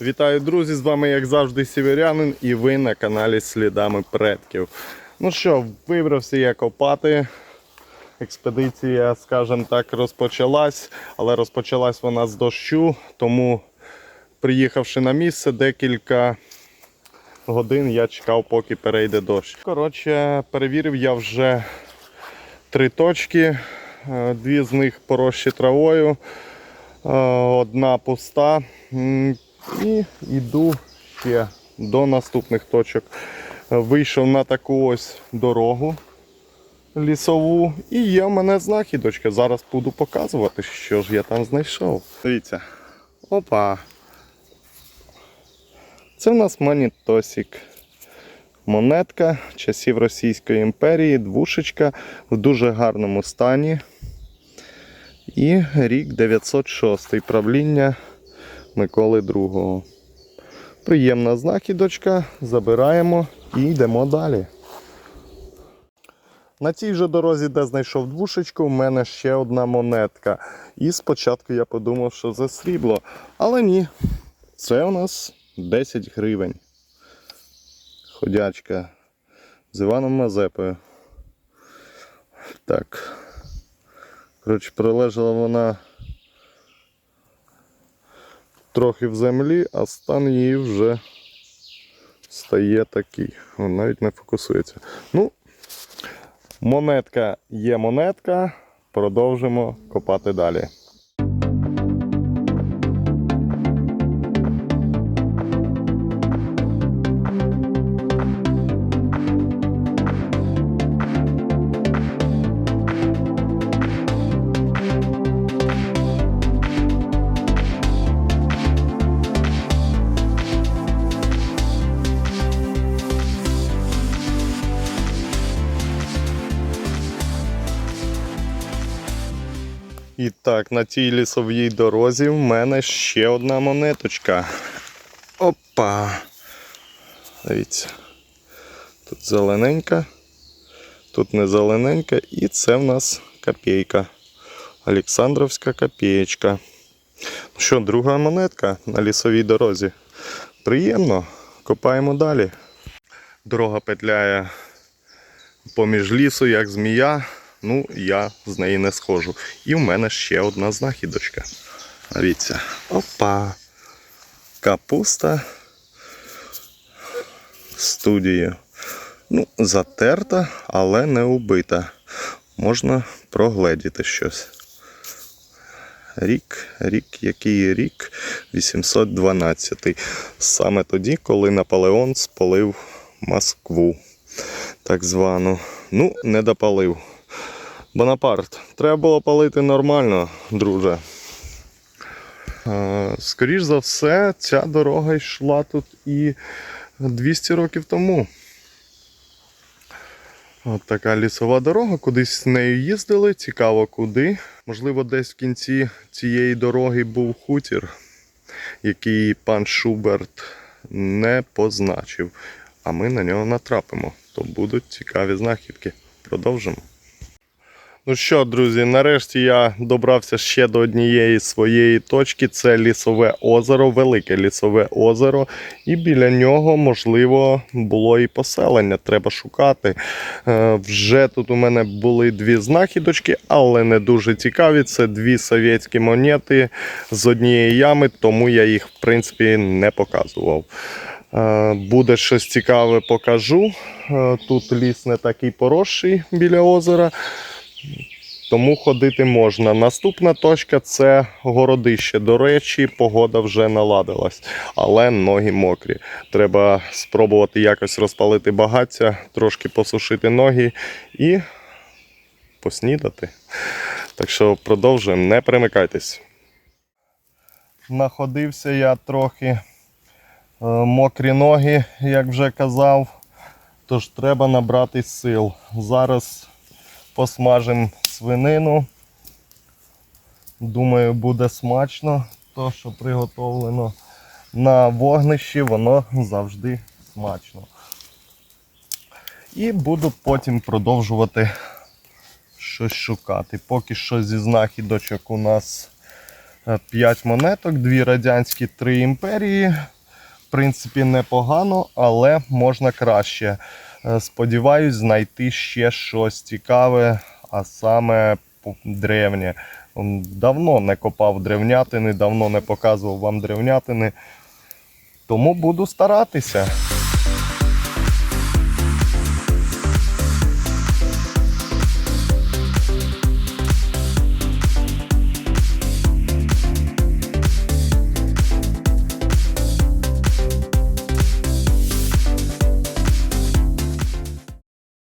Вітаю, друзі! З вами, як завжди, Сіверянин, і ви на каналі Слідами предків. Ну що, вибрався я копати. Експедиція, скажімо так, розпочалась, але розпочалась вона з дощу, тому, приїхавши на місце, декілька годин я чекав, поки перейде дощ. Коротше, перевірив я вже три точки, е, дві з них порощі травою, е, одна пуста. І йду ще до наступних точок. Вийшов на таку ось дорогу лісову. І є в мене знахідочка. Зараз буду показувати, що ж я там знайшов. Дивіться. Опа. Це в нас манітосик. Монетка часів Російської імперії, двушечка в дуже гарному стані. І рік 906 правління Миколи II. Приємна знахідочка, забираємо і йдемо далі. На цій же дорозі, де знайшов двушечку, в мене ще одна монетка. І спочатку я подумав, що це срібло. Але ні, це у нас 10 гривень. Ходячка з Іваном Мазепою. Так. Коротше, пролежала вона трохи в землі, а стан її вже стає такий. О, навіть не фокусується. Ну, монетка є монетка. Продовжимо копати далі. І так, на цій лісовій дорозі в мене ще одна монеточка. Опа. Дивіться. Тут зелененька, тут не зелененька, і це в нас копійка. Олександровська копієчка. Ну що, друга монетка на лісовій дорозі. Приємно. Копаємо далі. Дорога петляє поміж лісу, як змія. Ну, я з неї не схожу. І в мене ще одна знахідочка. Дивіться. Опа. Капуста. Студією. Ну, затерта, але не убита. Можна прогледіти щось. Рік, рік, який рік? 812. Саме тоді, коли Наполеон спалив Москву. Так звану. Ну, не допалив. Бонапарт, треба було палити нормально, друже. Е, Скоріш за все, ця дорога йшла тут і 200 років тому. От така лісова дорога, кудись нею їздили, цікаво куди. Можливо, десь в кінці цієї дороги був хутір, який пан Шуберт не позначив. А ми на нього натрапимо. То будуть цікаві знахідки. Продовжимо. Ну що, друзі, нарешті я добрався ще до однієї своєї точки. Це лісове озеро, велике лісове озеро. І біля нього, можливо, було і поселення. Треба шукати. Е, вже тут у мене були дві знахідочки, але не дуже цікаві. Це дві совєтські монети з однієї ями, тому я їх, в принципі, не показував. Е, Буде щось цікаве, покажу. Е, Тут ліс не такий поросший біля озера. Тому ходити можна. Наступна точка це городище. До речі, погода вже наладилась, але ноги мокрі. Треба спробувати якось розпалити багаття, трошки посушити ноги і поснідати. Так що продовжуємо, не примикайтесь. Находився я трохи е, мокрі ноги, як вже казав. Тож треба набрати сил. Зараз посмажимо свинину. Думаю, буде смачно. То, що приготовлено на вогнищі, воно завжди смачно. І буду потім продовжувати щось шукати. Поки що зі знахідочок у нас 5 монеток, 2 радянські, 3 імперії. Принципі, непогано, але можна краще. Е, Сподіваюсь, знайти ще щось цікаве, а саме древнє. Давно не копав древнятини, давно не показував вам древнятини. Тому буду старатися.